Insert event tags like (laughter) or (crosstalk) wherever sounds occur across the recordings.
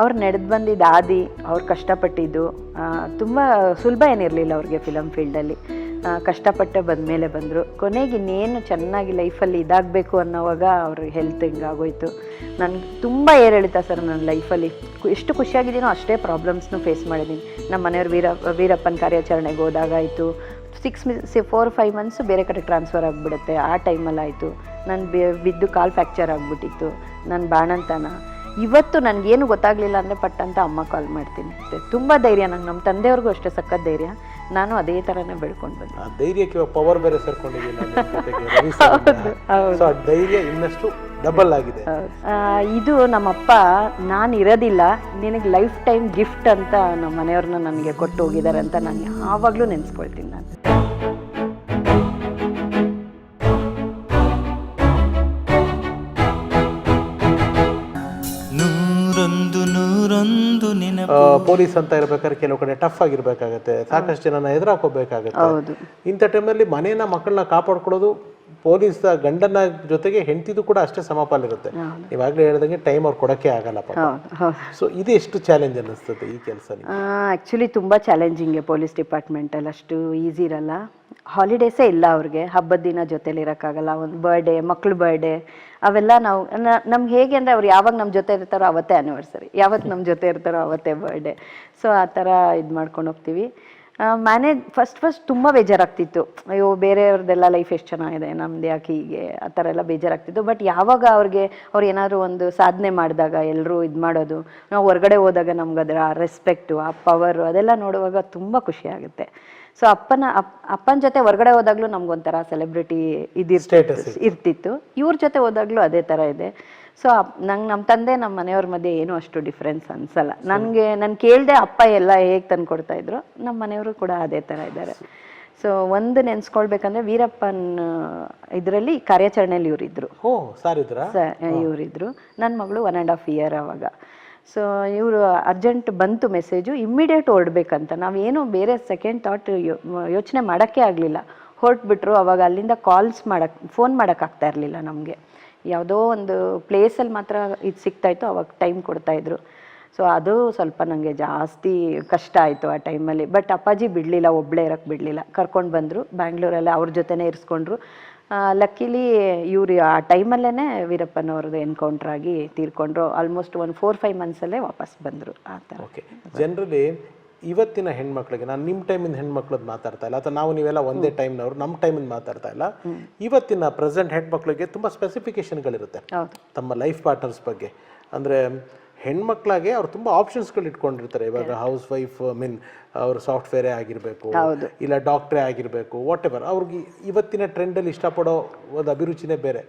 ಅವ್ರು ನಡೆದು ಬಂದಿದ್ದ ಆದಿ, ಅವ್ರು ಕಷ್ಟಪಟ್ಟಿದ್ದು ತುಂಬ ಸುಲಭ ಏನಿರಲಿಲ್ಲ ಅವ್ರಿಗೆ ಫಿಲಮ್ ಫೀಲ್ಡಲ್ಲಿ ಕಷ್ಟಪಟ್ಟೆ ಬಂದ ಮೇಲೆ ಬಂದರು. ಕೊನೆಗೆ ಇನ್ನೇನು ಚೆನ್ನಾಗಿ ಲೈಫಲ್ಲಿ ಇದಾಗಬೇಕು ಅನ್ನೋವಾಗ ಅವ್ರ ಹೆಲ್ತ್ ಹಿಂಗಾಗೋಯ್ತು ನನಗೆ ತುಂಬ ಏರಿಳಿತ ಸರ್ ನನ್ನ ಲೈಫಲ್ಲಿ ಎಷ್ಟು ಖುಷಿಯಾಗಿದ್ದೀನೋ ಅಷ್ಟೇ ಪ್ರಾಬ್ಲಮ್ಸ್ನು ಫೇಸ್ ಮಾಡಿದ್ದೀನಿ ನಮ್ಮ ಮನೆಯವ್ರ ವೀರ, ವೀರಪ್ಪನ ಕಾರ್ಯಾಚರಣೆಗೆ ಹೋದಾಗಾಯಿತು ಸಿಕ್ಸ್ ಸಿ ಫೋರ್ ಫೈವ್ ಮಂತ್ಸ್ ಬೇರೆ ಕಡೆ ಟ್ರಾನ್ಸ್ಫರ್ ಆಗಿಬಿಡುತ್ತೆ. ಆ ಟೈಮಲ್ಲಿ ಆಯಿತು. ನಾನು ಬಿದ್ದು ಕಾಲ್ ಫ್ಯಾಕ್ಚರ್ ಆಗಿಬಿಟ್ಟಿತ್ತು. ನನ್ನ ಬಾಣಂತನ. ಇವತ್ತು ನನಗೇನು ಗೊತ್ತಾಗಲಿಲ್ಲ ಅಂದರೆ ಪಟ್ಟಂತ ಅಮ್ಮ ಕಾಲ್ ಮಾಡ್ತೀನಿ. ತುಂಬ ಧೈರ್ಯ ನಂಗೆ ನಮ್ಮ ತಂದೆಯವ್ರಿಗೂ ಅಷ್ಟೇ ಸಖತ್ ಧೈರ್ಯ. ನಾನು ಅದೇ ಥರನೇ ಬೆಳ್ಕೊಂಡು ಬಂದೆ. ಆ ಧೈರ್ಯಕ್ಕೆ ಪವರ್ ಬೇರೆ ಸೇರ್ಕೊಂಡಿದ್ದೀನಿ ಧೈರ್ಯ ಇನ್ನಷ್ಟು ಡಬಲ್ ಆಗಿದೆ. ಇದು ನಮ್ಮಪ್ಪ ನಾನು ಇರೋದಿಲ್ಲ ನಿನಗೆ ಲೈಫ್ ಟೈಮ್ ಗಿಫ್ಟ್ ಅಂತ ನಮ್ಮ ಮನೆಯವ್ರನ್ನ ನನಗೆ ಕೊಟ್ಟು ಹೋಗಿದ್ದಾರೆ ಅಂತ ನಾನು ಯಾವಾಗಲೂ ನೆನೆಸ್ಕೊಳ್ತೀನಿ ನಾನು. ಪೊಲೀಸ್ ಅಂತ ಇರ್ಬೇಕಾದ್ರೆ ಕೆಲವು ಕಡೆ ಟಫ್ ಆಗಿರ್ಬೇಕಾಗತ್ತೆ. ಸಾಕಷ್ಟು ಜನನ ಎದುರಾಕೋಬೇಕಾಗತ್ತೆ. ಇಂಥ ಟೈಮಲ್ಲಿ ಮನೇನ ಮಕ್ಕಳನ್ನ ಕಾಪಾಡ್ಕೊಳ್ಳೋದು ಪೊಲೀಸ್ ಗಂಡನ ಜೊತೆಗೆ ಹೆಂಡತಿದು ಕೂಡ ಅಷ್ಟೇ ಸಮಪಾಲಿರುತ್ತೆ. ಇವಾಗಲೇ ಹೇಳ್ದಂಗೆ ಟೈಮ್ ಅವ್ರು ಕೊಡಕ್ಕೆ ಆಗಲ್ಲ ಸೊ ಇದು ಎಷ್ಟು ಚಾಲೆಂಜ್ ಅನ್ನಿಸ್ತದೆ ಈ ಕೆಲಸ ಆಕ್ಚುಲಿ ಆ್ಯಕ್ಚುಲಿ ತುಂಬ ಚಾಲೆಂಜಿಂಗೆ ಪೊಲೀಸ್ ಡಿಪಾರ್ಟ್ಮೆಂಟಲ್ಲಿ ಅಷ್ಟು ಈಸಿ ಇರಲ್ಲ. ಹಾಲಿಡೇಸೇ ಇಲ್ಲ ಅವ್ರಿಗೆ. ಹಬ್ಬದ ದಿನ ಜೊತೆಲಿ ಇರೋಕ್ಕಾಗಲ್ಲ. ಒಂದು ಬರ್ಡೇ ಮಕ್ಳ ಬರ್ಡೇ ಅವೆಲ್ಲ ನಾವು ನಮ್ಗೆ ಹೇಗೆ ಅಂದರೆ ಅವ್ರು ಯಾವಾಗ ನಮ್ಮ ಜೊತೆ ಇರ್ತಾರೋ ಅವತ್ತೇ ಆ್ಯನಿವರ್ಸರಿ ಯಾವತ್ತು ನಮ್ಮ ಜೊತೆ ಇರ್ತಾರೋ ಅವತ್ತೇ ಬರ್ಡೇ ಸೊ ಆ ಥರ ಇದು ಮಾಡ್ಕೊಂಡು ಹೋಗ್ತೀವಿ. ಮ್ಯಾನೇಜ್ ಫಸ್ಟ್ ಫಸ್ಟ್ ತುಂಬ ಬೇಜಾರಾಗ್ತಿತ್ತು. ಅಯ್ಯೋ ಬೇರೆಯವ್ರದ್ದೆಲ್ಲ ಲೈಫ್ ಎಷ್ಟು ಚೆನ್ನಾಗಿದೆ ನಮ್ದು ಯಾಕೆ ಹೀಗೆ ಆ ಥರ ಎಲ್ಲ ಬೇಜಾರಾಗ್ತಿತ್ತು. ಬಟ್ ಯಾವಾಗ ಅವ್ರಿಗೆ ಅವ್ರು ಏನಾದರೂ ಒಂದು ಸಾಧನೆ ಮಾಡಿದಾಗ ಎಲ್ಲರೂ ಇದು ಮಾಡೋದು ನಾವು ಹೊರಗಡೆ ಹೋದಾಗ ನಮ್ಗೆ ಅದರ ರೆಸ್ಪೆಕ್ಟು ಆ ಪವರು ಅದೆಲ್ಲ ನೋಡುವಾಗ ತುಂಬ ಖುಷಿ ಆಗುತ್ತೆ. ಸೊ ಅಪ್ಪನ ಅಪ್ ಅಪ್ಪನ ಜೊತೆ ಹೊರಗಡೆ ಹೋದಾಗಲೂ ನಮ್ಗೊಂಥರ ಸೆಲೆಬ್ರಿಟಿ ಇದಿರ್ತಿತ್ತು ಇರ್ತಿತ್ತು. ಇವ್ರ ಜೊತೆ ಹೋದಾಗಲೂ ಅದೇ ಥರ ಇದೆ. ಸೊ ನಂಗೆ ನಮ್ಮ ತಂದೆ ನಮ್ಮ ಮನೆಯವ್ರ ಮಧ್ಯೆ ಏನೂ ಅಷ್ಟು ಡಿಫ್ರೆನ್ಸ್ ಅನ್ಸಲ್ಲ. ನನಗೆ ನಾನು ಕೇಳಿದೆ ಅಪ್ಪ ಎಲ್ಲ ಹೇಗೆ ತಂದು ಕೊಡ್ತಾ ಇದ್ರು ನಮ್ಮ ಮನೆಯವರು ಕೂಡ ಅದೇ ಥರ ಇದ್ದಾರೆ. ಸೊ ಒಂದು ನೆನ್ಸ್ಕೊಳ್ಬೇಕಂದ್ರೆ ವೀರಪ್ಪನ್ ಇದರಲ್ಲಿ ಕಾರ್ಯಾಚರಣೆಯಲ್ಲಿ ಇವರಿದ್ರು ಇವರಿದ್ರು ನನ್ನ ಮಗಳು ಒನ್ ಆ್ಯಂಡ್ ಹಾಫ್ ಇಯರ್ ಅವಾಗ. ಸೊ ಇವರು ಅರ್ಜೆಂಟ್ ಬಂತು ಮೆಸೇಜು ಇಮ್ಮಿಡಿಯೇಟ್ ಹೊರಡ್ಬೇಕಂತ. ನಾವೇನು ಬೇರೆ ಸೆಕೆಂಡ್ ಥಾಟ್ ಯೋಚನೆ ಮಾಡೋಕ್ಕೆ ಆಗಲಿಲ್ಲ. ಹೊರಟ್ಬಿಟ್ರು ಅವಾಗ ಅಲ್ಲಿಂದ ಕಾಲ್ಸ್ ಮಾಡಕ್ಕೆ ಫೋನ್ ಮಾಡೋಕ್ಕಾಗ್ತಾ ಇರಲಿಲ್ಲ ನಮಗೆ. ಯಾವುದೋ ಒಂದು ಪ್ಲೇಸಲ್ಲಿ ಮಾತ್ರ ಇದು ಸಿಗ್ತಾಯಿತ್ತು ಅವಾಗ ಟೈಮ್ ಕೊಡ್ತಾಯಿದ್ರು ಸೊ ಅದು ಸ್ವಲ್ಪ ನನಗೆ ಜಾಸ್ತಿ ಕಷ್ಟ ಆಯಿತು ಆ ಟೈಮಲ್ಲಿ ಬಟ್ ಅಪ್ಪಾಜಿ ಬಿಡಲಿಲ್ಲ ಒಬ್ಬಳೇ ಇರೋಕ್ಕೆ ಬಿಡಲಿಲ್ಲ. ಕರ್ಕೊಂಡು ಬಂದರು, ಬ್ಯಾಂಗ್ಳೂರಲ್ಲಿ ಅವ್ರ ಜೊತೆನೇ ಇರಿಸ್ಕೊಂಡ್ರು. ಲಕ್ಕಿಲಿ ಇವರು ಆ ಟೈಮಲ್ಲೇ ವೀರಪ್ಪನವ್ರದ್ದು ಎನ್ಕೌಂಟರ್ ಆಗಿ ತೀರ್ಕೊಂಡ್ರು. ಆಲ್ಮೋಸ್ಟ್ ಒಂದು ಫೋರ್ ಫೈವ್ ಮಂತ್ಸಲ್ಲೇ ವಾಪಸ್ ಬಂದರು ಆ ಥರ ಓಕೆ ಇವತ್ತಿನ ಹೆಣ್ಮಕ್ಳಿಗೆ ನಾನು ನಿಮ್ಮ ಟೈಮಿಂದ ಹೆಣ್ಮಕ್ಳದ್ದು ಮಾತಾಡ್ತಾ ಇಲ್ಲ ಅಥವಾ ನಾವು ನೀವೆಲ್ಲ ಒಂದೇ ಟೈಮ್ನವ್ರು ನಮ್ಮ ಟೈಮಿಂದ ಮಾತಾಡ್ತಾ ಇಲ್ಲ. ಇವತ್ತಿನ ಪ್ರೆಸೆಂಟ್ ಹೆಣ್ಮಕ್ಳಿಗೆ ತುಂಬ ಸ್ಪೆಸಿಫಿಕೇಶನ್ಗಳಿರುತ್ತೆ ಹೌದು. ತಮ್ಮ ಲೈಫ್ ಪಾರ್ಟ್ನರ್ಸ್ ಬಗ್ಗೆ. ಅಂದರೆ ಹೆಣ್ಮಕ್ಳಾಗೆ ಅವ್ರು ತುಂಬ ಆಪ್ಷನ್ಸ್ಗಳು ಇಟ್ಕೊಂಡಿರ್ತಾರೆ ಇವಾಗ ಹೌಸ್ ವೈಫ್ ಮೀನ್ ಅವ್ರು ಸಾಫ್ಟ್ವೇರೇ ಆಗಿರಬೇಕು ಇಲ್ಲ ಡಾಕ್ಟ್ರೇ ಆಗಿರಬೇಕು ವಾಟ್ ಎವರ್ ಅವ್ರಿಗೆ ಇವತ್ತಿನ ಟ್ರೆಂಡಲ್ಲಿ ಇಷ್ಟಪಡೋ ಒಂದು ಅಭಿರುಚಿನೇ ಬೇರೆ.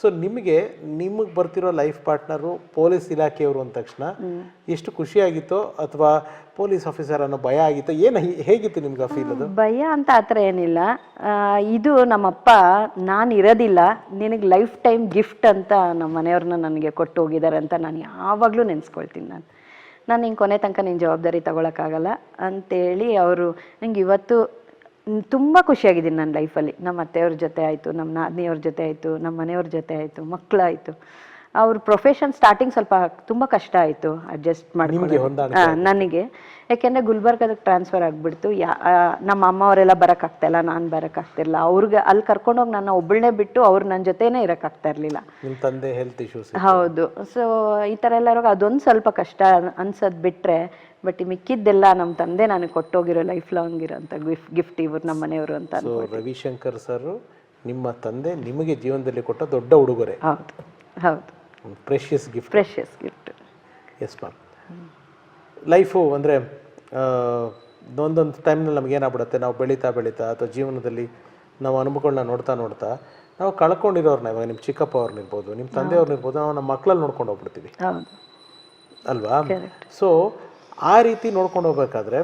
ಸೊ ನಿಮಗೆ ನಿಮಗೆ ಬರ್ತಿರೋ ಲೈಫ್ ಪಾರ್ಟ್ನರು ಪೊಲೀಸ್ ಇಲಾಖೆಯವರು ಅಂದ ತಕ್ಷಣ ಎಷ್ಟು ಖುಷಿಯಾಗಿತ್ತೋ ಅಥವಾ ಪೊಲೀಸ್ ಆಫೀಸರ್ ಅನ್ನೋ ಭಯ ಆಗಿತ್ತೋ ಏನು ಹೇಗಿತ್ತು ನಿಮ್ಗೆ ಫೀಲ್ ಅದು? ಭಯ ಅಂತ ಆ ಥರ ಏನಿಲ್ಲ. ಇದು ನಮ್ಮಪ್ಪ ನಾನು ಇರೋದಿಲ್ಲ. ನಿನಗೆ ಲೈಫ್ ಟೈಮ್ ಗಿಫ್ಟ್ ಅಂತ ನಮ್ಮ ಮನೆಯವ್ರನ್ನ ನನಗೆ ಕೊಟ್ಟು ಹೋಗಿದ್ದಾರೆ ಅಂತ ನಾನು ಯಾವಾಗಲೂ ನೆನೆಸ್ಕೊಳ್ತೀನಿ ನಾನು. ನಾನು ಹಿಂಗೆ ಕೊನೆ ತನಕ ನಿನ್ನ ಜವಾಬ್ದಾರಿ ತಗೊಳಕ್ಕಾಗಲ್ಲ ಅಂತೇಳಿ ಅವರು ನಂಗೆ ಇವತ್ತು ತುಂಬ ಖುಷಿಯಾಗಿದ್ದೀನಿ ನನ್ನ ಲೈಫಲ್ಲಿ. ನಮ್ಮ ಅತ್ತೆಯವ್ರ ಜೊತೆ ಆಯಿತು ನಮ್ಮ ನಾದಿನಿಯವ್ರ ಜೊತೆ ಆಯಿತು ನಮ್ಮ ಮನೆಯವ್ರ ಜೊತೆ ಆಯಿತು ಮಕ್ಕಳಾಯಿತು ಅವ್ರ ಪ್ರೊಫೆಷನ್ ಸ್ಟಾರ್ಟಿಂಗ್ ಸ್ವಲ್ಪ ತುಂಬ ಕಷ್ಟ ಆಯಿತು ಅಡ್ಜಸ್ಟ್ ಆ, ನನಗೆ. ಯಾಕೆಂದರೆ ಗುಲ್ಬರ್ಗದಕ್ಕೆ ಟ್ರಾನ್ಸ್ಫರ್ ಆಗಿಬಿಡ್ತು. ಯಾ ನಮ್ಮ ನಮ್ಮ ಅಮ್ಮವರೆಲ್ಲ ಬರೋಕ್ಕಾಗ್ತಾಯಿಲ್ಲ ನಾನು ಬರೋಕ್ಕಾಗ್ತಿರ್ಲಿಲ್ಲ ಅವ್ರಿಗೆ ಅಲ್ಲಿ ಕರ್ಕೊಂಡೋಗಿ ನನ್ನ ಒಬ್ಬಳನ್ನೇ ಬಿಟ್ಟು ಅವ್ರು ನನ್ನ ಜೊತೆನೇ ಇರೋಕ್ಕಾಗ್ತಾ ಇರಲಿಲ್ಲ. ನಿಮ್ಮ ತಂದೆ ಹೆಲ್ತ್ ಇಶ್ಯೂಸ್ ಹೌದು. ಸೊ ಈ ಥರ ಎಲ್ಲ ಇರುವಾಗ ಅದೊಂದು ಸ್ವಲ್ಪ ಕಷ್ಟ ಅನ್ಸೋದು ಬಿಟ್ಟರೆ ಬಟ್ ಮಿಕ್ಕಿದ್ದೆಲ್ಲ ನಮ್ಮ ತಂದೆ ನನಗೆ ಕೊಟ್ಟೋಗಿರೋ ಲೈಫ್ ಲಾಂಗ್ ಇರೋಂಥ ಗಿಫ್ಟ್ ಗಿಫ್ಟ್ ಇವ್ರು ನಮ್ಮ ಮನೆಯವರು ಅಂತ ರವಿಶಂಕರ್ ಸರ್ ನಿಮ್ಮ ತಂದೆ ನಿಮಗೆ ಜೀವನದಲ್ಲಿ ಕೊಟ್ಟ ದೊಡ್ಡ ಉಡುಗೊರೆ. ಹೌದು. ಹೌದು. Precious gift precious gift yes ma'am life ಅಂದರೆ ಒಂದೊಂದು ಟೈಮ್ನಲ್ಲಿ ನಮ್ಗೆ ಏನಾಗ್ಬಿಡುತ್ತೆ? ನಾವು ಬೆಳೀತಾ ಬೆಳೀತಾ ಅಥವಾ ಜೀವನದಲ್ಲಿ ನಾವು ಅನುಭವಗಳನ್ನ ನೋಡ್ತಾ ನೋಡ್ತಾ ನಾವು ಕಳ್ಕೊಂಡಿರೋರ್ನ ಇವಾಗ ನಿಮ್ಮ ಚಿಕ್ಕಪ್ಪ ಅವ್ರನ್ನ ಇರ್ಬೋದು ನಿಮ್ಮ ತಂದೆಯವ್ರನ್ನಿರ್ಬೋದು ನಾವು ನಮ್ಮ ಮಕ್ಕಳಲ್ಲಿ ನೋಡ್ಕೊಂಡು ಹೋಗ್ಬಿಡ್ತೀವಿ. ಅಲ್ವಾ? ಸೊ ಆ ರೀತಿ ನೋಡ್ಕೊಂಡು ಹೋಗ್ಬೇಕಾದ್ರೆ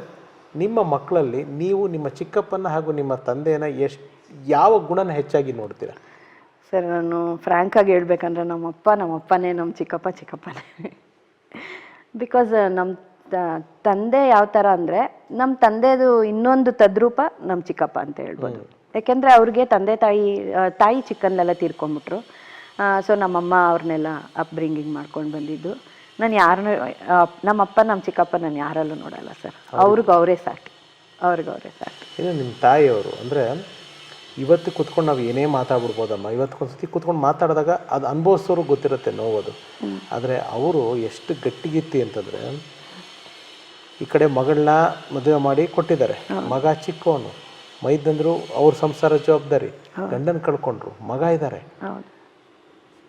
ನಿಮ್ಮ ಮಕ್ಕಳಲ್ಲಿ ನೀವು ನಿಮ್ಮ ಚಿಕ್ಕಪ್ಪನ ಹಾಗೂ ನಿಮ್ಮ ತಂದೆಯನ್ನು ಎಷ್ಟು ಯಾವ ಗುಣನ ಹೆಚ್ಚಾಗಿ ನೋಡ್ತೀರಾ? ಸರ್ ನಾನು ಫ್ರ್ಯಾಂಕಾಗಿ ಹೇಳ್ಬೇಕಂದ್ರೆ ನಮ್ಮಪ್ಪ ನಮ್ಮಪ್ಪನೇ ನಮ್ಮ ಚಿಕ್ಕಪ್ಪ ಚಿಕ್ಕಪ್ಪನೇ. (laughs) ಬಿಕಾಸ್ ನಮ್ಮ ತಂದೆ ಯಾವ ಥರ ಅಂದರೆ ನಮ್ಮ ತಂದೆದು ಇನ್ನೊಂದು ತದ್ರೂಪ ನಮ್ಮ ಚಿಕ್ಕಪ್ಪ ಅಂತ ಹೇಳ್ಬೋದು. ಯಾಕೆಂದರೆ ಅವ್ರಿಗೆ ತಂದೆ ತಾಯಿ ತಾಯಿ ಚಿಕ್ಕನ್ನೆಲ್ಲ ತೀರ್ಕೊಂಡ್ಬಿಟ್ರು ಸೊ ನಮ್ಮಮ್ಮ ಅವ್ರನ್ನೆಲ್ಲ ಅಪ್ಬ್ರಿಂಗಿಂಗ್ ಮಾಡ್ಕೊಂಡು ಬಂದಿದ್ದು. ನಾನು ಯಾರನ್ನೂ ನಮ್ಮ ಅಪ್ಪ ನಮ್ಮ ಚಿಕ್ಕಪ್ಪ ನಾನು ಯಾರಲ್ಲೂ ನೋಡಲ್ಲ ಸರ್. ಅವ್ರಿಗೆ ಅವರೇ ಸಾಕು. ಅವ್ರಿಗೆ ಅವರೇ ಸಾಕು. ಇನ್ನು ನಿಮ್ಮ ತಾಯಿಯವರು ಅಂದರೆ ಇವತ್ತು ಕುತ್ಕೊಂಡು ನಾವು ಏನೇ ಮಾತಾಡ್ಬಿಡ್ಬೋದಮ್ಮ. ಇವತ್ತೊಂದ್ಸತಿ ಕುತ್ಕೊಂಡು ಮಾತಾಡಿದಾಗ ಅದು ಅನುಭವಿಸೋರು ಗೊತ್ತಿರುತ್ತೆ ನೋವದು. ಆದರೆ ಅವರು ಎಷ್ಟು ಗಟ್ಟಿಗಿತ್ತಿ ಅಂತಂದರೆ ಈ ಕಡೆ ಮಗಳನ್ನ ಮದುವೆ ಮಾಡಿ ಕೊಟ್ಟಿದ್ದಾರೆ. ಮಗ ಚಿಕ್ಕವನು. ಮೈದಂದ್ರು ಅವ್ರ ಸಂಸಾರ ಜವಾಬ್ದಾರಿ. ಗಂಡನ್ ಕಳ್ಕೊಂಡ್ರು. ಮಗ ಇದ್ದಾರೆ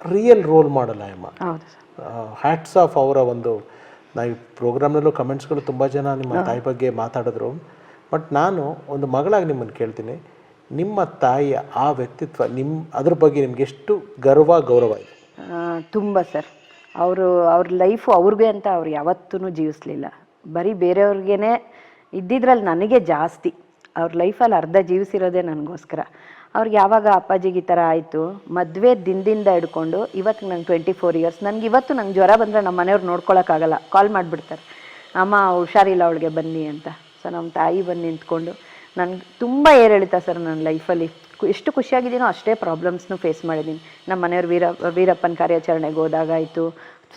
ರಿಯಲ್ ರೋಲ್ ಮಾಡಲ್ಲ ಅಮ್ಮ ಹ್ಯಾಟ್ಸ್ ಆಫ್ ಅವರ ಒಂದು ನಾ ಈ ಪ್ರೋಗ್ರಾಮ್ನಲ್ಲೂ ಕಮೆಂಟ್ಸ್ಗಳು ತುಂಬ ಜನ ನಿಮ್ಮ ತಾಯಿ ಬಗ್ಗೆ ಮಾತಾಡಿದ್ರು. ಬಟ್ ನಾನು ಒಂದು ಮಗಳಾಗಿ ನಿಮ್ಮನ್ನು ಕೇಳ್ತೀನಿ. ನಿಮ್ಮ ತಾಯಿಯ ಆ ವ್ಯಕ್ತಿತ್ವ ನಿಮ್ಮ ಅದ್ರ ಬಗ್ಗೆ ನಿಮ್ಗೆ ಎಷ್ಟು ಗರ್ವ ಗೌರವ ಇದೆ? ತುಂಬ ಸರ್. ಅವರು ಅವ್ರ ಲೈಫು ಅವ್ರಿಗೆ ಅಂತ ಅವ್ರು ಯಾವತ್ತೂ ಜೀವಿಸ್ಲಿಲ್ಲ. ಬರೀ ಬೇರೆಯವ್ರಿಗೇನೆ ಇದ್ದಿದ್ರಲ್ಲಿ ನನಗೆ ಜಾಸ್ತಿ. ಅವ್ರ ಲೈಫಲ್ಲಿ ಅರ್ಧ ಜೀವಿಸಿರೋದೇ ನನಗೋಸ್ಕರ. ಅವ್ರಿಗೆ ಯಾವಾಗ ಅಪ್ಪಾಜಿಗೆ ಈ ಥರ ಆಯಿತು, ಮದುವೆ ದಿನದಿಂದ ಹಿಡ್ಕೊಂಡು ಇವತ್ತು ನಂಗೆ ಟ್ವೆಂಟಿ ಫೋರ್ ಇಯರ್ಸ್ ನನಗೆ ಇವತ್ತು ನಂಗೆ ಜ್ವರ ಬಂದರೆ ನಮ್ಮ ಮನೆಯವ್ರು ನೋಡ್ಕೊಳಕ್ಕಾಗಲ್ಲ. ಕಾಲ್ ಮಾಡಿಬಿಡ್ತಾರೆ. ಅಮ್ಮ, ಹುಷಾರಿಲ್ಲ ಅವಳಿಗೆ ಬನ್ನಿ ಅಂತ. ಸೊ ನಮ್ಮ ತಾಯಿ ಬಂದು ನಿಂತ್ಕೊಂಡು, ನನ್ಗೆ ತುಂಬ ಏರಿಳಿತ ಸರ್ ನನ್ನ ಲೈಫಲ್ಲಿ. ಎಷ್ಟು ಖುಷಿಯಾಗಿದ್ದೀನೋ ಅಷ್ಟೇ ಪ್ರಾಬ್ಲಮ್ಸ್ನೂ ಫೇಸ್ ಮಾಡಿದ್ದೀನಿ ನಮ್ಮ ಮನೆಯವ್ರು ವೀರ, ವೀರಪ್ಪನ ಕಾರ್ಯಾಚರಣೆಗೆ ಹೋದಾಗ ಆಯಿತು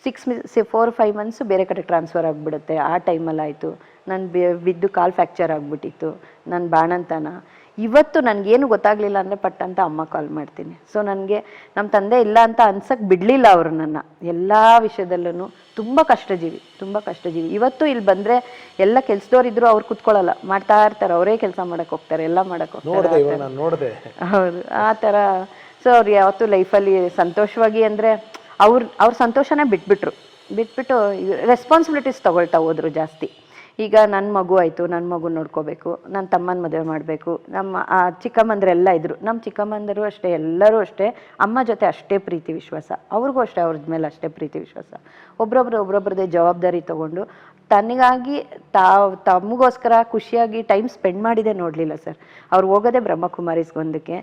ಸಿಕ್ಸ್ ಸಿ ಫೋರ್ ಫೈವ್ ಮಂತ್ಸು ಬೇರೆ ಕಡೆ ಟ್ರಾನ್ಸ್ಫರ್ ಆಗಿಬಿಡುತ್ತೆ. ಆ ಟೈಮಲ್ಲಿ ಆಯಿತು ನಾನು ಬಿದ್ದು ಕಾಲು ಫ್ಯಾಕ್ಚರ್ ಆಗಿಬಿಟ್ಟಿತ್ತು. ನನ್ನ ಬಾಣಂತನ. ಇವತ್ತು ನನಗೇನು ಗೊತ್ತಾಗಲಿಲ್ಲ ಅಂದರೆ ಪಟ್ಟಂತ ಅಮ್ಮ ಕಾಲ್ ಮಾಡ್ತೀನಿ. ಸೊ ನನಗೆ ನಮ್ಮ ತಂದೆ ಇಲ್ಲ ಅಂತ ಅನ್ಸಕ್ಕೆ ಬಿಡಲಿಲ್ಲ ಅವರು ನನ್ನ. ಎಲ್ಲ ವಿಷಯದಲ್ಲೂ ತುಂಬ ಕಷ್ಟಜೀವಿ ತುಂಬ ಕಷ್ಟಜೀವಿ. ಇವತ್ತು ಇಲ್ಲಿ ಬಂದರೆ ಎಲ್ಲ ಕೆಲ್ಸದವ್ರು ಅವ್ರು ಕುತ್ಕೊಳ್ಳಲ್ಲ ಮಾಡ್ತಾ ಇರ್ತಾರೆ. ಅವರೇ ಕೆಲಸ ಮಾಡಕ್ಕೆ ಹೋಗ್ತಾರೆ. ಎಲ್ಲ ಮಾಡಕ್ಕೆ ಹೋಗ್ತಾರೆ. ಹೌದು. ಆ ಥರ. ಸೊ ಅವ್ರು ಯಾವತ್ತೂ ಲೈಫಲ್ಲಿ ಸಂತೋಷವಾಗಿ ಅಂದರೆ ಅವ್ರ ಅವ್ರ ಸಂತೋಷನೇ ಬಿಟ್ಬಿಟ್ರು. ಬಿಟ್ಬಿಟ್ಟು ರೆಸ್ಪಾನ್ಸಿಬಿಲಿಟೀಸ್ ತಗೊಳ್ತಾ ಹೋದ್ರು ಜಾಸ್ತಿ. ಈಗ ನನ್ನ ಮಗು ಆಯಿತು ನನ್ನ ಮಗು ನೋಡ್ಕೋಬೇಕು ನನ್ನ ತಮ್ಮನ ಮದುವೆ ಮಾಡಬೇಕು, ನಮ್ಮ ಚಿಕ್ಕಮ್ಮಂದ್ರೆಲ್ಲ ಇದ್ರು. ನಮ್ಮ ಚಿಕ್ಕಮ್ಮಂದರು ಅಷ್ಟೇ, ಎಲ್ಲರೂ ಅಷ್ಟೇ, ಅಮ್ಮ ಜೊತೆ ಅಷ್ಟೇ ಪ್ರೀತಿ ವಿಶ್ವಾಸ. ಅವ್ರಿಗೂ ಅಷ್ಟೇ, ಅವ್ರ ಮೇಲೆ ಅಷ್ಟೇ ಪ್ರೀತಿ ವಿಶ್ವಾಸ. ಒಬ್ರೊಬ್ರು ಒಬ್ರೊಬ್ರದ್ದೇ ಜವಾಬ್ದಾರಿ ತಗೊಂಡು ತನಗಾಗಿ ತಾವ್ ತಮಗೋಸ್ಕರ ಖುಷಿಯಾಗಿ ಟೈಮ್ ಸ್ಪೆಂಡ್ ಮಾಡಿದೆ ನೋಡಲಿಲ್ಲ ಸರ್ ಅವ್ರು ಹೋಗೋದೇ ಬ್ರಹ್ಮಕುಮಾರಿಸ್ಗೊಂದಕ್ಕೆ.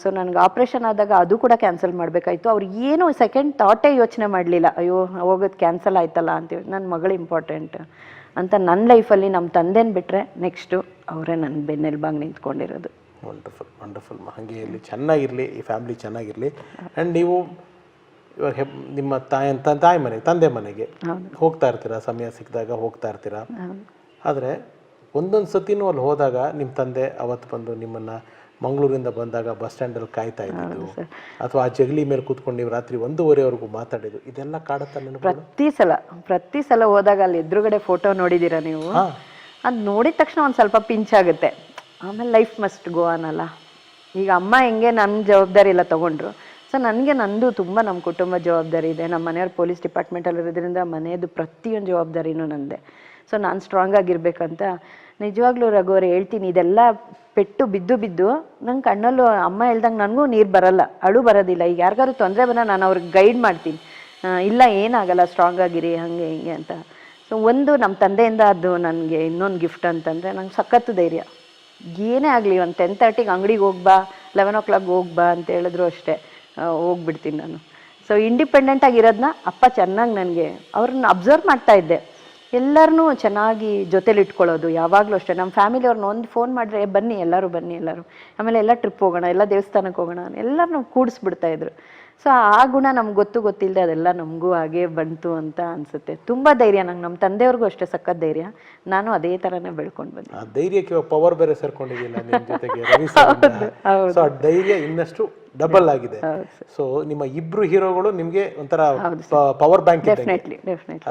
ಸೊ ನನಗೆ ಆಪ್ರೇಷನ್ ಆದಾಗ ಅದು ಕೂಡ ಕ್ಯಾನ್ಸಲ್ ಮಾಡಬೇಕಾಯ್ತು. ಅವ್ರು ಏನು ಸೆಕೆಂಡ್ ಥಾಟೇ ಯೋಚನೆ ಮಾಡಲಿಲ್ಲ. ಅಯ್ಯೋ ಹೋಗೋದು ಕ್ಯಾನ್ಸಲ್ ಆಯ್ತಲ್ಲ ಅಂತೇಳಿ ನನ್ನ ಮಗಳು ಇಂಪಾರ್ಟೆಂಟ್ ಅಂತ ನನ್ನ ಲೈಫಲ್ಲಿ ನಮ್ಮ ತಂದೆನ ಬಿಟ್ಟರೆ ನೆಕ್ಸ್ಟು ಅವರೇ ನನ್ನ ಬೆನ್ನೆಲ್ಬಾಗಿ ನಿಂತ್ಕೊಂಡಿರೋದು. ವಂಡರ್ಫುಲ್ ವಂಡರ್ಫುಲ್ ಹಾಗೆ ಇರಲಿ ಚೆನ್ನಾಗಿರಲಿ ಈ ಫ್ಯಾಮಿಲಿ ಚೆನ್ನಾಗಿರಲಿ. ಆ್ಯಂಡ್ ನೀವು ಇವಾಗ ಹೆಬ್ ನಿಮ್ಮ ತಾಯಿ ತಾಯಿ ಮನೆ ತಂದೆ ಮನೆಗೆ ಹೋಗ್ತಾ ಇರ್ತೀರಾ? ಸಮಯ ಸಿಕ್ಕಿದಾಗ ಹೋಗ್ತಾ ಇರ್ತೀರಾ? ಆದರೆ ಒಂದೊಂದು ಸತಿನೂ ಅಲ್ಲಿ ಹೋದಾಗ ನಿಮ್ಮ ತಂದೆ ಅವತ್ತು ಬಂದು ನಿಮ್ಮನ್ನು ಮಂಗಳೂರಿಂದ ಬಂದಾಗ ಬಸ್ ಸ್ಟ್ಯಾಂಡಲ್ಲಿ ಕಾಯ್ತಾ ಇದ್ದಿದ್ದು ಅಥವಾ ಆ ಜಗಲಿ ಮೇಲೆ ಕೂತ್ಕೊಂಡು ನೀವು ರಾತ್ರಿ ಒಂದೂವರೆವರೆಗೂ ಮಾತಾಡಿದ್ದು ಇದೆಲ್ಲ ಕಾಡುತ್ತ ನೆನಪು ಪ್ರತಿ ಸಲ ಪ್ರತಿ ಸಲ ಹೋದಾಗ ಅಲ್ಲಿ ಎದುರುಗಡೆ ಫೋಟೋ ನೋಡಿದ್ದೀರಾ ನೀವು? ಅದು ನೋಡಿದ ತಕ್ಷಣ ಒಂದು ಸ್ವಲ್ಪ ಪಿಂಚ್ ಆಗುತ್ತೆ. ಆಮೇಲೆ ಲೈಫ್ ಮಸ್ಟ್ ಗೋ ಅನ್ನಲ್ಲ ಈಗ ಅಮ್ಮ ಹೆಂಗೆ ನನ್ನ ಜವಾಬ್ದಾರಿ ಎಲ್ಲ ತೊಗೊಂಡ್ರು ಸೊ ನನಗೆ ನಂದು ತುಂಬ ನಮ್ಮ ಕುಟುಂಬ ಜವಾಬ್ದಾರಿ ಇದೆ. ನಮ್ಮ ಮನೆಯವ್ರು ಪೊಲೀಸ್ ಡಿಪಾರ್ಟ್ಮೆಂಟಲ್ಲಿ ಇರೋದ್ರಿಂದ ಮನೆಯದು ಪ್ರತಿಯೊಂದು ಜವಾಬ್ದಾರಿನೂ ನಂದೆ. ಸೊ ನಾನು ಸ್ಟ್ರಾಂಗ್ ಆಗಿರ್ಬೇಕಂತ ನಿಜವಾಗ್ಲೂ ರಘುವರು ಹೇಳ್ತೀನಿ, ಇದೆಲ್ಲ ಪೆಟ್ಟು ಬಿದ್ದು ಬಿದ್ದು ನಂಗೆ ಕಣ್ಣಲ್ಲೂ ಅಮ್ಮ ಹೇಳ್ದಂಗೆ ನನಗೂ ನೀರು ಬರಲ್ಲ, ಅಳು ಬರೋದಿಲ್ಲ. ಈಗ ಯಾರಿಗಾರು ತೊಂದರೆ ಬಂದ ನಾನು ಅವ್ರಿಗೆ ಗೈಡ್ ಮಾಡ್ತೀನಿ. ಇಲ್ಲ, ಏನಾಗಲ್ಲ ಸ್ಟ್ರಾಂಗ್ ಆಗಿರಿ, ಹಾಗೆ, ಹಿಂಗೆ ಅಂತ. ಸೊ ಒಂದು ನಮ್ಮ ತಂದೆಯಿಂದ ಅದು ನನಗೆ ಇನ್ನೊಂದು ಗಿಫ್ಟ್ ಅಂತಂದರೆ ನಂಗೆ ಸಖತ್ತು ಧೈರ್ಯ. ಏನೇ ಆಗಲಿ, ಒಂದು ಟೆನ್ ತರ್ಟಿಗೆ ಅಂಗಡಿಗೆ ಹೋಗ್ಬಾ ಲೆವೆನ್ ಓ ಕ್ಲಾಕ್ ಹೋಗ್ಬಾ ಅಂತ ಹೇಳಿದ್ರು ಅಷ್ಟೇ. ಹೋಗ್ಬಿಡ್ತೀನಿ ನಾನು. ಸೊ ಇಂಡಿಪೆಂಡೆಂಟ್ ಆಗಿರೋದನ್ನ ಅಪ್ಪ ಚೆನ್ನಾಗಿ ನನಗೆ ಅವ್ರನ್ನ ಅಬ್ಸರ್ವ್ ಮಾಡ್ತಾ ಇದ್ದೆ. ಎಲ್ಲರನ್ನೂ ಚೆನ್ನಾಗಿ ಜೊತೇಲಿ ಇಟ್ಕೊಳ್ಳೋದು. ಯಾವಾಗಲೂ ಅಷ್ಟೇ. ನಮ್ಮ ಫ್ಯಾಮಿಲಿ ಅವ್ರನ್ನ ಒಂದು ಫೋನ್ ಮಾಡಿದ್ರೆ ಬನ್ನಿ ಎಲ್ಲರೂ ಬನ್ನಿ ಎಲ್ಲರೂ. ಆಮೇಲೆ ಎಲ್ಲ ಟ್ರಿಪ್ ಹೋಗೋಣ ಎಲ್ಲ ದೇವಸ್ಥಾನಕ್ಕೆ ಹೋಗೋಣ ಎಲ್ಲರನ್ನೂ ಕೂಡಿಸ್ಬಿಡ್ತಾ ಇದ್ರು. ಸೊ ಆ ಗುಣ ನಮ್ಗೆ ಗೊತ್ತು ಗೊತ್ತಿಲ್ಲದೆ ಅದೆಲ್ಲ ನಮಗೂ ಹಾಗೆ ಬಂತು ಅಂತ ಅನಿಸುತ್ತೆ. ತುಂಬ ಧೈರ್ಯ ನಂಗೆ. ನಮ್ಮ ತಂದೆಯವ್ರಿಗೂ ಅಷ್ಟೇ ಸಖತ್ ಧೈರ್ಯ. ನಾನು ಅದೇ ಥರನೇ ಬೆಳ್ಕೊಂಡು ಬಂದೆ. ಆ ಧೈರ್ಯಕ್ಕೆ ಪವರ್ ಬೇರೆ ಸೇರ್ಕೊಂಡಿದ್ದೀನಿ ನಿಮ್ಮ ಜೊತೆಗೆ (laughs) ರವಿ ಸೊ ಆ ಧೈರ್ಯ ಇನ್ನಷ್ಟು ಡಬಲ್ ಆಗಿದೆ. ಸೊ ನಿಮ್ಮ ಇಬ್ರು ಹೀರೋಗಳು ನಿಮಗೆ ಒಂಥರ ಪವರ್ ಬ್ಯಾಂಕ್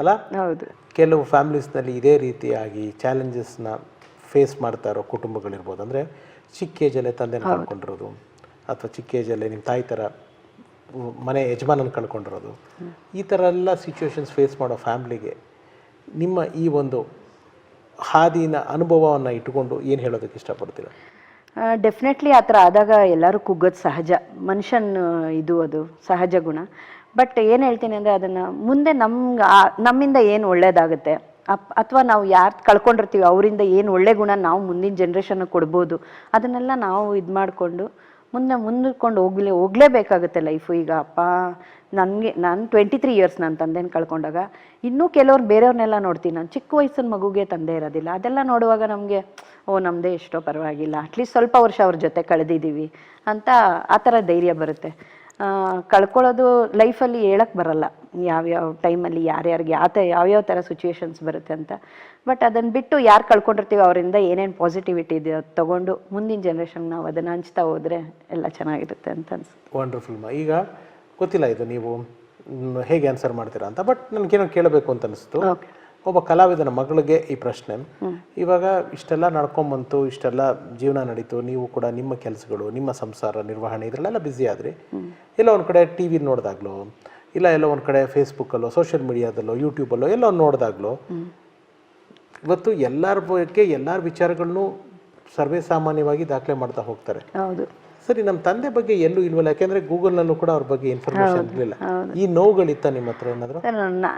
ಅಲ್ಲ? ಕೆಲವು ಕೆಲವು ಫ್ಯಾಮಿಲೀಸ್ನಲ್ಲಿ ಇದೇ ರೀತಿಯಾಗಿ ಚಾಲೆಂಜಸ್ನ ಫೇಸ್ ಮಾಡ್ತಾ ಇರೋ ಕುಟುಂಬಗಳಿರ್ಬೋದು. ಅಂದ್ರೆ ಚಿಕ್ಕ ಏಜಲ್ಲೇ ತಂದೆ ಕಳ್ಕೊಂಡಿರೋದು ಅಥವಾ ಚಿಕ್ಕ ಏಜಲ್ಲೇ ನಿಮ್ಮ ತಾಯಿ ತರ ಮನೆ ಯಜಮಾನನ ಕಳ್ಕೊಂಡಿರೋದು. ಈ ಥರ ಎಲ್ಲ ಸಿಚುವೇಶನ್ಸ್ ಫೇಸ್ ಮಾಡೋ ಫ್ಯಾಮ್ಲಿಗೆ ನಿಮ್ಮ ಈ ಒಂದು ಹಾದಿನ ಅನುಭವವನ್ನು ಇಟ್ಟುಕೊಂಡು ಏನು ಹೇಳೋದಕ್ಕೆ ಇಷ್ಟಪಡ್ತೀರಾ? ಡೆಫಿನೆಟ್ಲಿ ಆ ಥರ ಆದಾಗ ಎಲ್ಲರೂ ಕುಗ್ಗೋದು ಸಹಜ. ಮನುಷ್ಯನ ಇದು ಅದು, ಸಹಜ ಗುಣ. ಬಟ್ ಏನು ಹೇಳ್ತೀನಿ ಅಂದರೆ ಅದನ್ನು ಮುಂದೆ ನಮ್ಗೆ ನಮ್ಮಿಂದ ಏನು ಒಳ್ಳೇದಾಗುತ್ತೆ? ಅಪ್, ಅಥವಾ ನಾವು ಯಾರು ಕಳ್ಕೊಂಡಿರ್ತೀವಿ, ಅವರಿಂದ ಏನು ಒಳ್ಳೆ ಗುಣ ನಾವು ಮುಂದಿನ ಜನ್ರೇಷನ್ಗೆ ಕೊಡ್ಬೋದು? ಅದನ್ನೆಲ್ಲ ನಾವು ಇದು ಮಾಡಿಕೊಂಡು ಮುಂದೆ ಮುಂದಕ್ಕೊಂಡು ಹೋಗ್ಲೇ, ಹೋಗ್ಲೇಬೇಕಾಗುತ್ತೆ ಲೈಫು ಈಗ. ಅಪ್ಪ, ನನಗೆ, ನಾನು ಟ್ವೆಂಟಿ ತ್ರೀ ಇಯರ್ಸ್ ನಾನು ತಂದೆನ ಕಳ್ಕೊಂಡಾಗ, ಇನ್ನೂ ಕೆಲವ್ರು ಬೇರೆಯವ್ರನ್ನೆಲ್ಲ ನೋಡ್ತೀನಿ. ನಾನು ಚಿಕ್ಕ ವಯಸ್ಸಿನ ಮಗುಗೆ ತಂದೆ ಇರೋದಿಲ್ಲ. ಅದೆಲ್ಲ ನೋಡುವಾಗ ನಮಗೆ, ಓ ನಮ್ಮದೇ ಎಷ್ಟೋ ಪರವಾಗಿಲ್ಲ. ಅಟ್ಲೀಸ್ಟ್ ಸ್ವಲ್ಪ ವರ್ಷ ಅವ್ರ ಜೊತೆ ಕಳೆದಿದ್ದೀವಿ ಅಂತ ಆ ಥರ ಧೈರ್ಯ ಬರುತ್ತೆ. ಕಳ್ಕೊಳ್ಳೋದು ಲೈಫಲ್ಲಿ ಹೇಳಕ್ಕೆ ಬರಲ್ಲ. ಯಾವ್ಯಾವ ಟೈಮಲ್ಲಿ ಯಾರ್ಯಾರಿಗೆ ಯಾವ ಥರ ಯಾವ್ಯಾವ ಥರ ಸಿಚುವೇಶನ್ಸ್ ಬರುತ್ತೆ ಅಂತ. ಬಟ್ ಅದನ್ನು ಬಿಟ್ಟು ಯಾರು ಕಳ್ಕೊಂಡಿರ್ತೀವಿ ಅವರಿಂದ ಏನೇನು ಪಾಸಿಟಿವಿಟಿ ಇದೆ ಅದು ತಗೊಂಡು ಮುಂದಿನ ಜನ್ರೇಷನ್ ನಾವು ಅದನ್ನು ಹಂಚ್ತಾ ಹೋದರೆ ಎಲ್ಲ ಚೆನ್ನಾಗಿರುತ್ತೆ ಅಂತ ಅನ್ಸುತ್ತೆ. ವಂಡರ್ಫುಲ್ ಮ ಈಗ ಗೊತ್ತಿಲ್ಲ ಇದು ನೀವು ಹೇಗೆ ಆನ್ಸರ್ ಮಾಡ್ತೀರಾ ಅಂತ. ಬಟ್ ನನಗೇನೋ ಕೇಳಬೇಕು ಅಂತ ಅನಿಸ್ತು. ಓಕೆ ಒಬ್ಬ ಕಲಾವಿದನ ಮಗಳಿಗೆ ಈ ಪ್ರಶ್ನೆ. ಇವಾಗ ಇಷ್ಟೆಲ್ಲ ನಡ್ಕೊಂಬಂತು, ಇಷ್ಟೆಲ್ಲ ಜೀವನ ನಡೀತು, ನೀವು ಕೂಡ ನಿಮ್ಮ ಕೆಲಸಗಳು, ನಿಮ್ಮ ಸಂಸಾರ, ನಿರ್ವಹಣೆ ಇದರಲ್ಲೆಲ್ಲ ಬ್ಯುಸಿ ಆದ್ರಿ. ಎಲ್ಲ ಒಂದು ಕಡೆ ಟಿ ವಿ ನೋಡಿದಾಗ್ಲೋ, ಇಲ್ಲ ಎಲ್ಲ ಒಂದು ಕಡೆ ಫೇಸ್ಬುಕ್ಕಲ್ಲೋ ಸೋಷಿಯಲ್ ಮೀಡಿಯಾದಲ್ಲೋ ಯೂಟ್ಯೂಬಲ್ಲೋ ಎಲ್ಲ ನೋಡಿದಾಗ್ಲೋ, ಇವತ್ತು ಎಲ್ಲರ ಬಗ್ಗೆ ಎಲ್ಲರ ವಿಚಾರಗಳನ್ನು ಸರ್ವೇ ಸಾಮಾನ್ಯವಾಗಿ ದಾಖಲೆ ಮಾಡ್ತಾ ಹೋಗ್ತಾರೆ. ಹೌದು. ಸರಿ ನಮ್ಮ ತಂದೆ ಬಗ್ಗೆ ಎಲ್ಲೂ ಇಲ್ವಲ್ಲ? ಯಾಕೆಂದ್ರೆ ಗೂಗಲ್ನಲ್ಲೂ ಕೂಡ ಅವ್ರ ಬಗ್ಗೆ ಇನ್ಫಾರ್ಮೇಶನ್ ಇರಲಿಲ್ಲ. ಈ ನೋವುಗಳಿತ್ತ ನಿಮ್ಮ ಹತ್ರ ಏನಾದ್ರು?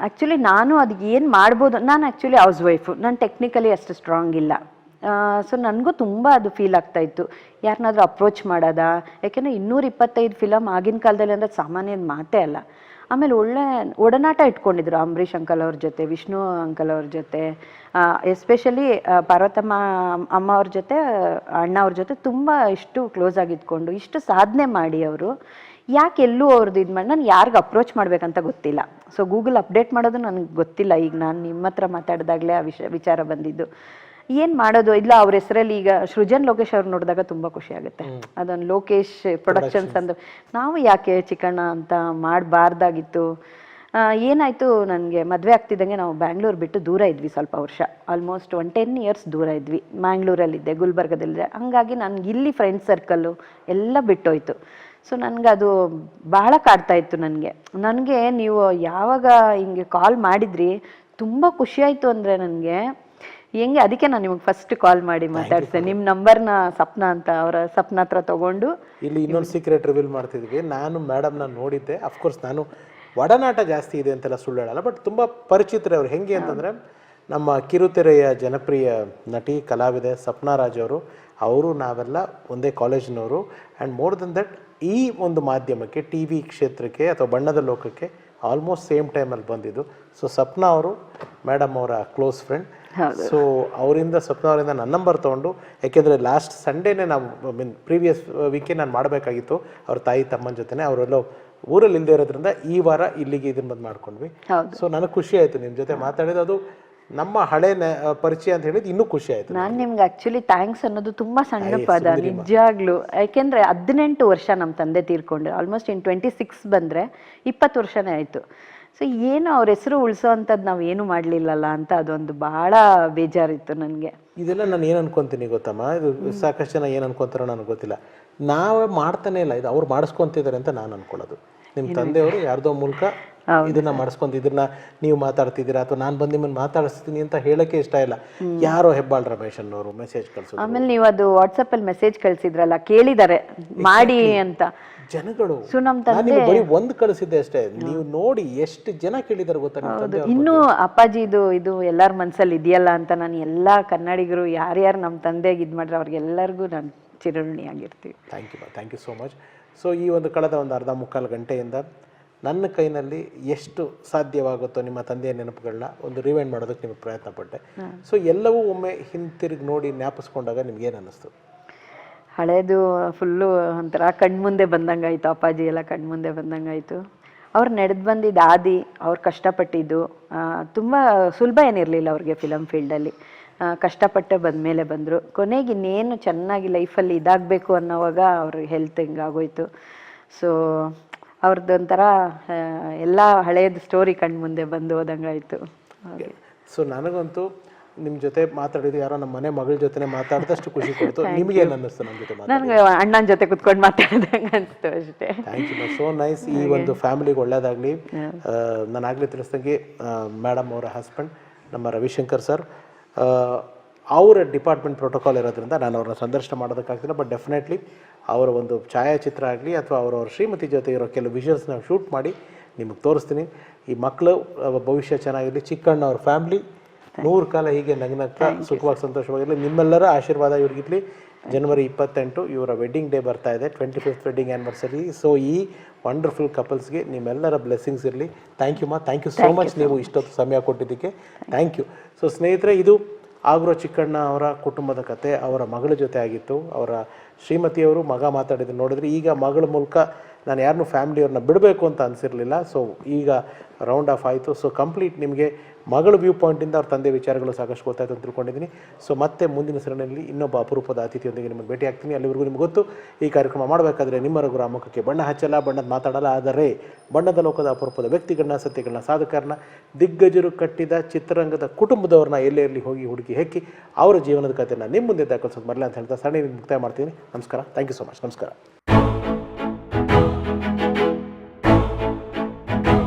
ಆಕ್ಚುಲಿ ನಾನು ಅದಕ್ಕೆ ಏನು ಮಾಡ್ಬೋದು ನಾನು ಆಕ್ಚುಲಿ ಹೌಸ್ ವೈಫು ನಾನು ಟೆಕ್ನಿಕಲಿ ಅಷ್ಟು ಸ್ಟ್ರಾಂಗ್ ಇಲ್ಲ. ಸೊ ನನಗೂ ತುಂಬ ಅದು ಫೀಲ್ ಆಗ್ತಾ ಇತ್ತು. ಯಾರನ್ನಾದ್ರೂ ಅಪ್ರೋಚ್ ಮಾಡೋದಾ? ಯಾಕೆಂದ್ರೆ ಇನ್ನೂರ ಇಪ್ಪತ್ತೈದು ಫಿಲಮ್ ಆಗಿನ ಕಾಲದಲ್ಲಿ ಅಂದ್ರೆ ಸಾಮಾನ್ಯದ ಮಾತೇ ಅಲ್ಲ. ಆಮೇಲೆ ಒಳ್ಳೆ ಒಡನಾಟ ಇಟ್ಕೊಂಡಿದ್ರು ಅಂಬರೀಶ್ ಅಂಕಲ್ ಅವ್ರ ಜೊತೆ ವಿಷ್ಣು ಅಂಕಲ್ ಅವ್ರ ಜೊತೆ. ಎಸ್ಪೆಷಲಿ ಪಾರ್ವತಮ್ಮ ಅಮ್ಮ ಅವ್ರ ಜೊತೆ ಅಣ್ಣ ಅವ್ರ ಜೊತೆ ತುಂಬ ಇಷ್ಟು ಕ್ಲೋಸ್ ಆಗಿದ್ಕೊಂಡು ಇಷ್ಟು ಸಾಧನೆ ಮಾಡಿ ಅವರು. ಯಾಕೆ ಎಲ್ಲೂ ಅವ್ರದ್ದು ಇದು ಮಾಡಿ ನಾನು ಯಾರಿಗೆ ಅಪ್ರೋಚ್ ಮಾಡಬೇಕಂತ ಗೊತ್ತಿಲ್ಲ. ಸೊ ಗೂಗಲ್ ಅಪ್ಡೇಟ್ ಮಾಡೋದು ನನಗೆ ಗೊತ್ತಿಲ್ಲ. ಈಗ ನಾನು ನಿಮ್ಮ ಹತ್ರ ಮಾತಾಡಿದಾಗಲೇ ಆ ವಿಷಯ ವಿಚಾರ ಬಂದಿದ್ದು. ಏನು ಮಾಡೋದು? ಇಲ್ಲ ಅವ್ರ ಹೆಸರಲ್ಲಿ ಈಗ ಸೃಜನ್ ಲೋಕೇಶ್ ಅವ್ರು ನೋಡಿದಾಗ ತುಂಬ ಖುಷಿ ಆಗುತ್ತೆ. ಅದೊಂದು ಲೋಕೇಶ್ ಪ್ರೊಡಕ್ಷನ್ಸ್ ಅಂದ್ರೆ ನಾವು ಯಾಕೆ ಚಿಕಣ್ಣ ಅಂತ ಮಾಡಬಾರ್ದಾಗಿತ್ತು? ಏನಾಯಿತು? ನನಗೆ ಮದುವೆ ಆಗ್ತಿದ್ದಂಗೆ ನಾವು ಬ್ಯಾಂಗ್ಳೂರು ಬಿಟ್ಟು ದೂರ ಇದ್ವಿ ಸ್ವಲ್ಪ ವರ್ಷ. ಆಲ್ಮೋಸ್ಟ್ ಒನ್ ಟೆನ್ ಇಯರ್ಸ್ ದೂರ ಇದ್ವಿ. ಮ್ಯಾಂಗ್ಳೂರಲ್ಲಿದ್ದೆ ಗುಲ್ಬರ್ಗದಲ್ಲಿದ್ದೆ. ಹಂಗಾಗಿ ನನಗೆ ಇಲ್ಲಿ ಫ್ರೆಂಡ್ ಸರ್ಕಲ್ಲು ಎಲ್ಲ ಬಿಟ್ಟೋಯ್ತು. ಸೊ ನನಗೆ ಅದು ಬಹಳ ಕಾಡ್ತಾ ಇತ್ತು ನನಗೆ. ನನಗೆ ನೀವು ಯಾವಾಗ ಹಿಂಗೆ ಕಾಲ್ ಮಾಡಿದ್ರಿ? ತುಂಬ ಖುಷಿ ಆಯಿತು ಅಂದರೆ ನನಗೆ. ಹೆಂಗೆ ಅದಕ್ಕೆ ನಾನು ನಿಮಗೆ ಫಸ್ಟ್ ಕಾಲ್ ಮಾಡಿ ಮಾತಾಡ್ತೆ. ನಿಮ್ಮ ನಂಬರ್ನ ಸಪ್ನ ಅಂತ ಅವರ ಸಪ್ನ ಹತ್ರ ತಗೊಂಡು. ಇಲ್ಲಿ ಇನ್ನೊಂದು ಸೀಕ್ರೆಟ್ ರಿವೀಲ್ ಮಾಡ್ತಿದ್ವಿ. ನಾನು ಮೇಡಮ್ನ ನೋಡಿದ್ದೆ. ಅಫ್ಕೋರ್ಸ್ ನಾನು ಒಡನಾಟ ಜಾಸ್ತಿ ಇದೆ ಅಂತೆಲ್ಲ ಸುಳ್ಳು ಹೇಳಲ್ಲ ಬಟ್ ತುಂಬ ಪರಿಚಿತರೇ ಅವರು. ಹೆಂಗೆ ಅಂತಂದರೆ ನಮ್ಮ ಕಿರುತೆರೆಯ ಜನಪ್ರಿಯ ನಟಿ ಕಲಾವಿದೆ ಸಪ್ನಾ ರಾಜ್ ಅವರು ಅವರು ನಾವೆಲ್ಲ ಒಂದೇ ಕಾಲೇಜಿನವರು. ಆ್ಯಂಡ್ ಮೋರ್ ದೆನ್ ದಟ್ ಈ ಒಂದು ಮಾಧ್ಯಮಕ್ಕೆ ಟಿ ವಿ ಕ್ಷೇತ್ರಕ್ಕೆ ಅಥವಾ ಬಣ್ಣದ ಲೋಕಕ್ಕೆ ಆಲ್ಮೋಸ್ಟ್ ಸೇಮ್ ಟೈಮಲ್ಲಿ ಬಂದಿದ್ದು. ಸೊ ಸಪ್ನಾ ಅವರು ಮೇಡಮ್ ಅವರ ಕ್ಲೋಸ್ ಫ್ರೆಂಡ್ ಸೊ ಅವರಿಂದ ಸ್ವಪ್ನ ಅವರಿಂದ ನನ್ನ ನಂಬರ್ ತೊಗೊಂಡು ಯಾಕೆಂದರೆ ಲಾಸ್ಟ್ ಸಂಡೇನೇ ನಾವು ಮೀನ್ ಪ್ರೀವಿಯಸ್ ವೀಕೆ ನಾನು ಮಾಡಬೇಕಾಗಿತ್ತು. ಅವ್ರ ತಾಯಿ ತಮ್ಮನ ಜೊತೆನೆ ಅವರೆಲ್ಲೋ ಊರಲ್ಲಿ ಇಲ್ಲದೆ ಇರೋದ್ರಿಂದ ಈ ವಾರ ಇಲ್ಲಿಗೆ ಇದನ್ನ ಬಂದು ಮಾಡ್ಕೊಂಡ್ವಿ. ಸೊ ನನಗೆ ಖುಷಿ ಆಯಿತು ನಿಮ್ಮ ಜೊತೆ ಮಾತಾಡಿದ. ಅದು ನಮ್ಮ ಹಳೆ ಪರಿಚಯ ಅಂತ ಹೇಳಿದ್ ಇನ್ನೂ ಖುಷಿ ಆಯ್ತು ನಾನು ನಿಮ್ಗೆ. ಆಕ್ಚುಲಿ ಥ್ಯಾಂಕ್ಸ್ ಅನ್ನೋದು ತುಂಬಾ ಸಣ್ಣ ಪದ ನಿಜಾಗ್ಲೂ ಯಾಕೆಂದ್ರೆ ಹದಿನೆಂಟು ವರ್ಷ ನಮ್ಮ ತಂದೆ ತೀರ್ಕೊಂಡ್ರು. ಆಲ್ಮೋಸ್ಟ್ ಇನ್ ಟ್ವೆಂಟಿ ಸಿಕ್ಸ್ ಬಂದ್ರೆ ಇಪ್ಪತ್ತು ವರ್ಷನೇ ಆಯ್ತು. ಸೊ ಏನು ಅವ್ರ ಹೆಸರು ಉಳಿಸೋ ಅಂಥದ್ದು ನಾವು ಏನು ಮಾಡಲಿಲ್ಲಲ್ಲ ಅಂತ ಅದೊಂದು ಬಹಳ ಬೇಜಾರಿತ್ತು ನನಗೆ. ಇದೆಲ್ಲ ನಾನು ಏನು ಅನ್ಕೊಂತೀನಿ ಗೊತ್ತಮ್ಮ? ಇದು ಸಾಕಷ್ಟು ಜನ ಏನು ಅನ್ಕೊಂತಾರೋ ನನಗೆ ಗೊತ್ತಿಲ್ಲ. ನಾವೇ ಮಾಡ್ತಾನೆ ಇಲ್ಲ. ಇದು ಅವ್ರು ಮಾಡಿಸ್ಕೊಂತಿದ್ದಾರೆ ಅಂತ ನಾನು ಅನ್ಕೊಳ್ಳೋದು. ನಿಮ್ಮ ತಂದೆಯವರು ಯಾರ್ದೋ ಮೂಲಕ ಇದನ್ನ ಮಾಡಿಸ್ಕೊಂಡು ಇದನ್ನ ನೀವು ಮಾತಾಡ್ತಿದ್ದೀರಾ ಅಥವಾ ನಾನು ಬಂದು ನಿಮ್ಮನ್ನು ಮಾತಾಡಿಸ್ತೀನಿ ಅಂತ ಹೇಳಕ್ಕೆ ಇಷ್ಟ ಇಲ್ಲ. ಯಾರೋ ಹೆಬ್ಬಾಳ್ ರಮೇಶ್ ಅನ್ನೋರು ಮೆಸೇಜ್ ಕಳ್ಸೋದು ಆಮೇಲೆ ನೀವು ಅದು ವಾಟ್ಸಪ್ಪಲ್ಲಿ ಮೆಸೇಜ್ ಕಳ್ಸಿದ್ರಲ್ಲ ಕೇಳಿದ್ದಾರೆ ಮಾಡಿ ಅಂತ. ಜನಗಳು ಸೊ ನಮ್ಮ ನಿಮ್ಗೆ ಬರೀ ಒಂದು ಕಳಿಸಿದ್ದೆ ಅಷ್ಟೇ. ನೀವು ನೋಡಿ ಎಷ್ಟು ಜನ ಕೇಳಿದಾರೆ ಗೊತ್ತಾ ತಂದೆ ಇನ್ನೂ ಅಪ್ಪಾಜಿದು ಇದು ಎಲ್ಲರ ಮನಸ್ಸಲ್ಲಿ ಇದೆಯಲ್ಲ ಅಂತ ನಾನು ಎಲ್ಲಾ ಕನ್ನಡಿಗರು ಯಾರ್ಯಾರು ನಮ್ಮ ತಂದೆಗೆ ಇದು ಮಾಡ್ರೆ ಅವ್ರಿಗೆಲ್ಲರಿಗೂ ನಾನು ಚಿರಋಣಿಯಾಗಿರ್ತೀವಿ. Thank you thank you so much so ಈ ಒಂದು ಕಳೆದ ಒಂದು ಅರ್ಧ ಮುಕ್ಕಾಲು ಗಂಟೆಯಿಂದ ನನ್ನ ಕೈನಲ್ಲಿ ಎಷ್ಟು ಸಾಧ್ಯವಾಗುತ್ತೋ ನಿಮ್ಮ ತಂದೆಯ ನೆನಪುಗಳನ್ನ ಒಂದು ರಿವೈಂಡ್ ಮಾಡೋದಕ್ಕೆ ನಿಮಗೆ ಪ್ರಯತ್ನ ಪಟ್ಟೆ. ಸೊ ಎಲ್ಲವೂ ಒಮ್ಮೆ ಹಿಂತಿರುಗಿ ನೋಡಿ ಜ್ಞಾಪಿಸ್ಕೊಂಡಾಗ ನಿಮ್ಗೆ ಏನು ಅನ್ನಿಸ್ತು ಹಳೇದು ಫುಲ್ಲು ಒಂಥರ ಕಣ್ಮುಂದೆ ಬಂದಂಗಾಯ್ತು ಅಪ್ಪಾಜಿ ಎಲ್ಲ ಕಣ್ಮುಂದೆ ಬಂದಂಗಾಯ್ತು. ಅವ್ರು ನಡೆದು ಬಂದಿದ್ದ ಆದಿ ಅವ್ರು ಕಷ್ಟಪಟ್ಟಿದ್ದು ತುಂಬ ಸುಲಭ ಏನಿರಲಿಲ್ಲ ಅವ್ರಿಗೆ ಫಿಲಮ್ ಫೀಲ್ಡಲ್ಲಿ ಕಷ್ಟಪಟ್ಟೆ ಬಂದ ಮೇಲೆ ಬಂದರು. ಕೊನೆಗೆ ಇನ್ನೇನು ಚೆನ್ನಾಗಿ ಲೈಫಲ್ಲಿ ಇದಾಗಬೇಕು ಅನ್ನೋವಾಗ ಅವ್ರ ಹೆಲ್ತ್ ಹಿಂಗಾಗೋಯ್ತು. ಸೊ ಅವ್ರದ್ದೊಂಥರ ಎಲ್ಲ ಹಳೆಯದು ಸ್ಟೋರಿ ಕಣ್ಮುಂದೆ ಬಂದು ಹೋದಂಗಾಯ್ತು. ಹಾಗೆ. ಸೊ ನನಗಂತೂ ನಿಮ್ಮ ಜೊತೆ ಮಾತಾಡಿದ್ದು ಯಾರೋ ನಮ್ಮ ಮನೆ ಮಗಳ ಜೊತೆ ಮಾತಾಡಿದಷ್ಟು ಖುಷಿ ಕೊಡ್ತು. (laughs) ನಿಮ್ಗೆ ಏನು ಅನ್ನಿಸ್ತು ನಮ್ಮ ಜೊತೆ ನನಗೆ ಅಣ್ಣನ ಜೊತೆ ಕುತ್ಕೊಂಡು ಮಾತಾಡಿದಂಗೆ ಅನಿಸ್ತು ಅಷ್ಟೇ. ಥ್ಯಾಂಕ್ ಯು ಸೋ ನೈಸ್ ಈ ಒಂದು ಫ್ಯಾಮಿಲಿಗೆ ಒಳ್ಳೇದಾಗಲಿ. ನಾನು ಆಗಲೇ ತಿಳಿಸ್ದಂಗೆ ಮೇಡಮ್ ಅವರ ಹಸ್ಬೆಂಡ್ ನಮ್ಮ ರವಿಶಂಕರ್ ಸರ್ ಅವರ ಡಿಪಾರ್ಟ್ಮೆಂಟ್ ಪ್ರೋಟೋಕಾಲ್ ಇರೋದ್ರಿಂದ ನಾನು ಅವ್ರನ್ನ ಸಂದರ್ಶನ ಮಾಡೋದಕ್ಕಾಗ್ತಿಲ್ಲ ಬಟ್ ಡೆಫಿನೆಟ್ಲಿ ಅವರ ಒಂದು ಛಾಯಾಚಿತ್ರ ಆಗಲಿ ಅಥವಾ ಅವರವ್ರ ಶ್ರೀಮತಿ ಜೊತೆ ಇರೋ ಕೆಲವು ವಿಷನ್ಸ್ನ ಶೂಟ್ ಮಾಡಿ ನಿಮಗೆ ತೋರಿಸ್ತೀನಿ. ಈ ಮಕ್ಕಳು ಭವಿಷ್ಯ ಚೆನ್ನಾಗಿರಲಿ ಚಿಕ್ಕಣ್ಣ ಅವ್ರ ಫ್ಯಾಮ್ಲಿ ನೂರು ಕಾಲ ಹೀಗೆ ನಗ್ನಗ್ತಾ ಸುಖವಾಗಿ ಸಂತೋಷವಾಗಿರಲಿ ನಿಮ್ಮೆಲ್ಲರ ಆಶೀರ್ವಾದ ಇವ್ರಿಗಿರಲಿ. ಜನವರಿ ಇಪ್ಪತ್ತೆಂಟು ಇವರ ವೆಡ್ಡಿಂಗ್ ಡೇ ಬರ್ತಾ ಇದೆ. Twenty fifth wedding anniversary so ಈ ವಂಡರ್ಫುಲ್ ಕಪಲ್ಸ್ಗೆ ನಿಮ್ಮೆಲ್ಲರ ಬ್ಲೆಸ್ಸಿಂಗ್ಸ್ ಇರಲಿ. Thank you ma'am thank you so much ನೀವು ಇಷ್ಟೊತ್ತು ಸಮಯ ಕೊಟ್ಟಿದ್ದಕ್ಕೆ. ಥ್ಯಾಂಕ್ ಯು ಸೊ ಸ್ನೇಹಿತರೆ ಇದು ಆಗ್ರೋ ಚಿಕ್ಕಣ್ಣ ಅವರ ಕುಟುಂಬದ ಕತೆ. ಅವರ ಮಗಳ ಜೊತೆ ಆಗಿತ್ತು. ಅವರ ಶ್ರೀಮತಿಯವರು ಮಗ ಮಾತಾಡಿದ್ರು. ನೋಡಿದ್ರೆ ಈಗ ಮಗಳ ಮೂಲಕ ನಾನು ಯಾರನ್ನೂ ಫ್ಯಾಮಿಲಿಯವ್ರನ್ನ ಬಿಡಬೇಕು ಅಂತ ಅನಿಸಿರಲಿಲ್ಲ. ಸೊ ಈಗ ರೌಂಡ್ ಆಫ್ ಆಯಿತು. ಸೊ ಕಂಪ್ಲೀಟ್ ನಿಮಗೆ ಮಗಳ ವ್ಯೂ ಪಾಯಿಂಟಿಂದ ಅವ್ರ ತಂದೆ ವಿಚಾರಗಳು ಸಾಕಷ್ಟು ಗೊತ್ತಾಯ್ತು ಅಂತ ತಿಳ್ಕೊಂಡಿದ್ದೀನಿ. ಸೊ ಮತ್ತೆ ಮುಂದಿನ ಸರಣಿಯಲ್ಲಿ ಇನ್ನೊಬ್ಬ ಅಪರೂಪದ ಅತಿಥಿಯೊಂದಿಗೆ ನಿಮಗೆ ಭೇಟಿ ಆಗ್ತೀನಿ. ಅಲ್ಲಿವರೆಗೂ ನಿಮ್ಗೆ ಗೊತ್ತು, ಈ ಕಾರ್ಯಕ್ರಮ ಮಾಡಬೇಕಾದ್ರೆ ನಿಮ್ಮ ರಾಮಕಕ್ಕೆ ಬಣ್ಣ ಹಚ್ಚಲ್ಲ, ಬಣ್ಣದ ಮಾತಾಡಲ್ಲ ಆದರೆ ಬಣ್ಣದ ಲೋಕದ ಅಪರೂಪದ ವ್ಯಕ್ತಿಗಳನ್ನ, ಸತ್ಯಗಳನ್ನ, ಸಾಧಕರನ್ನ, ದಿಗ್ಗಜರು ಕಟ್ಟಿದ ಚಿತ್ರರಂಗದ ಕುಟುಂಬದವ್ರನ್ನ ಎಲ್ಲೇ ಇರಲಿ ಹೋಗಿ ಹುಡುಕಿ ಹೆಕ್ಕಿ ಅವರ ಜೀವನದ ಕಥೆಯನ್ನು ನಿಮ್ಮ ಮುಂದೆ ದಾಖಲಿಸೋದು ಬರಲ್ಲ ಅಂತ ಹೇಳ್ತಾ ಸರಣಿ ಮುಕ್ತಾಯ ಮಾಡ್ತೀನಿ. ನಮಸ್ಕಾರ. ಥ್ಯಾಂಕ್ ಯು ಸೊ ಮಚ್ ನಮಸ್ಕಾರ.